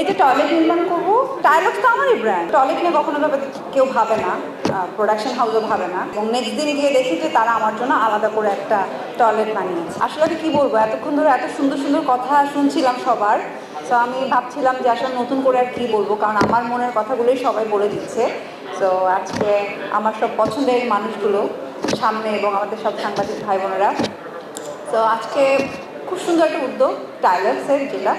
এই যে টয়লেট নির্মাণ করব টাইলক্স তো আমারই ব্র্যান্ড টয়লেট নিয়ে কখনো ভাবে কেউ ভাবে না প্রোডাকশন হাউসও ভাবে না। এবং নেক্সট দিন গিয়ে দেখি যে তারা আমার জন্য আলাদা করে একটা টয়লেট বানিয়েছে। আসলে আমি কী বলব, এতক্ষণ ধরে এত সুন্দর সুন্দর কথা শুনছিলাম সবার। তো আমি ভাবছিলাম যে আসলে নতুন করে আর কী বলব, কারণ আমার মনের কথাগুলোই সবাই বলে দিচ্ছে। তো আজকে আমার সব পছন্দের মানুষগুলো সামনে এবং আমাদের সব সাংবাদিক ভাই বোনেরা। তো আজকে খুব সুন্দর একটা উদ্যোগ টাইলার্সের যেটা।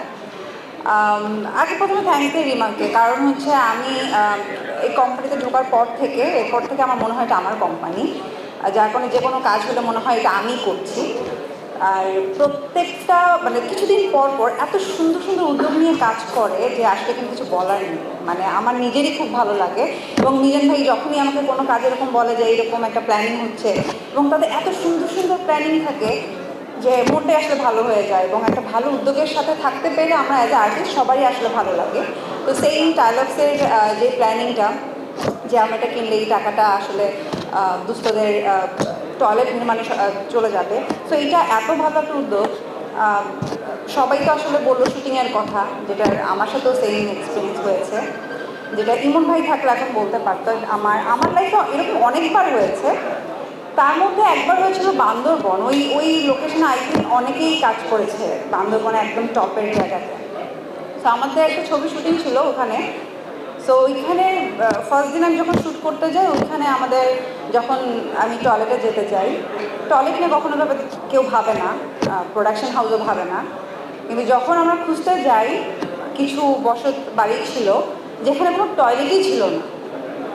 আগে প্রথমে থ্যাংক ইউ রিমাকে কারণ হচ্ছে আমি এই কোম্পানিতে ঢোকার পর থেকে, এরপর থেকে আমার মনে হয় এটা আমার কোম্পানি যার কারণে যে কোনো কাজ হলে মনে হয় এটা আমি করছি। আর প্রত্যেকটা মানে কিছুদিন পর পর এত সুন্দর সুন্দর উদ্যোগ নিয়ে কাজ করে যে আসলে কিন্তু কিছু বলার নেই। মানে আমার নিজেরই খুব ভালো লাগে। এবং নিজের ভাই যখনই আমাকে কোনো কাজ এরকম বলে যে এরকম একটা প্ল্যানিং হচ্ছে, এবং তাদের এত সুন্দর সুন্দর প্ল্যানিং থাকে যে মনটাই আসলে ভালো হয়ে যায় এবং একটা ভালো উদ্যোগের সাথে থাকতে পেরে আমরা অ্যাজ এ আর্টিস্ট সবারই আসলে ভালো লাগে। তো সেই টাইলক্সের যে প্ল্যানিংটা যে আমরা এটা কিনলে এই টাকাটা আসলে দুস্থদের টয়লেট নির্মাণে চলে যাবে। তো এটা এত ভালো একটা উদ্যোগ সবাই তো আসলে বলল শুটিংয়ের কথা, যেটা আমার সাথেও সেম এক্সপিরিয়েন্স হয়েছে, যেটা ইমন ভাই থাকলে এখন বলতে পারতো আমার আমার লাইফে এরকম অনেকবার হয়েছে তার মধ্যে একবার হয়েছিল বান্দরবন। ওই ওই লোকেশনে আই থিঙ্ক অনেকেই কাজ করেছে বান্দরবনে একদম টপের জায়গাতে। তো আমাদের একটা ছবি শুটিং ছিল ওখানে। সো ওইখানে ফার্স্ট দিন আমি যখন শ্যুট করতে যাই, ওইখানে আমাদের যখন আমি টয়লেটে যেতে চাই টয়লেট নিয়ে কখনো ভাবে কেউ ভাবে না প্রোডাকশন হাউসও ভাবে না। কিন্তু যখন আমরা খুঁজতে যাই, কিছু বসত বাড়ি ছিল, যেখানে কোনো টয়লেটই ছিল না।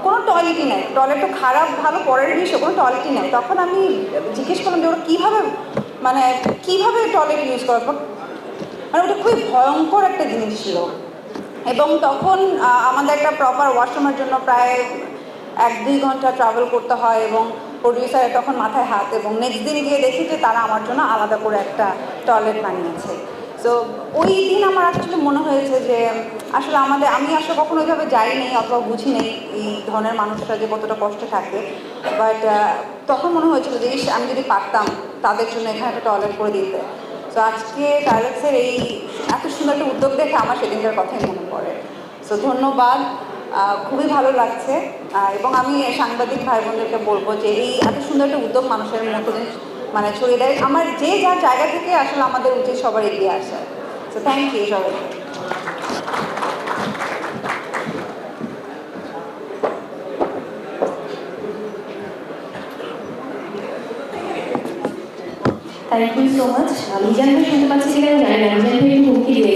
কোনো টয়লেটই নেই। টয়লেট তো খারাপ, ভালো, পরের বিষয় কোনো টয়লেটই নেই। তখন আমি জিজ্ঞেস করলাম যে ওরা কীভাবে মানে কীভাবে টয়লেট ইউজ করে? মানে ওটা খুবই ভয়ঙ্কর একটা জিনিস ছিল। এবং তখন আমাদের একটা প্রপার ওয়াশরুমের জন্য প্রায় এক দুই ঘণ্টা ট্রাভেল করতে হয় এবং প্রডিউসারের তখন মাথায় হাত এবং নেক্সট দিন গিয়ে দেখি যে তারা আমার জন্য আলাদা করে একটা টয়লেট বানিয়েছে। তো ওই দিন আমার আসলে মনে হয়েছে যে, আসলে আমাদের, আমি আসলে কখনো ওইভাবে যাইনি, অথবা বুঝি নেই এই ধরনের মানুষরা যে কতটা কষ্ট থাকে। বাট তখন মনে হয়েছিল যে আমি যদি পারতাম, তাদের জন্য এখানে একটা টয়লেট করে দিতে। তো আজকে টাইলেক্সের এই এত সুন্দর একটা উদ্যোগ দেখে আমার সেদিনকার কথাই মনে পড়ে। সো ধন্যবাদ। খুবই ভালো লাগছে। এবং আমি সাংবাদিক ভাই বোনদেরকে বলব যে, এই এত সুন্দর একটা উদ্যোগ মানুষের মধ্যে মানে ছড়িয়ে দেয় আমার যে যার জায়গা থেকে আসলে আমাদের উচিত সবার এগিয়ে আসা। সো থ্যাংক ইউ সবাইকে thank you so much Mizan ভাই শুনতে পাচ্ছি কিনা জানি না মিজান ভাই একটু হুমকি দিয়েছে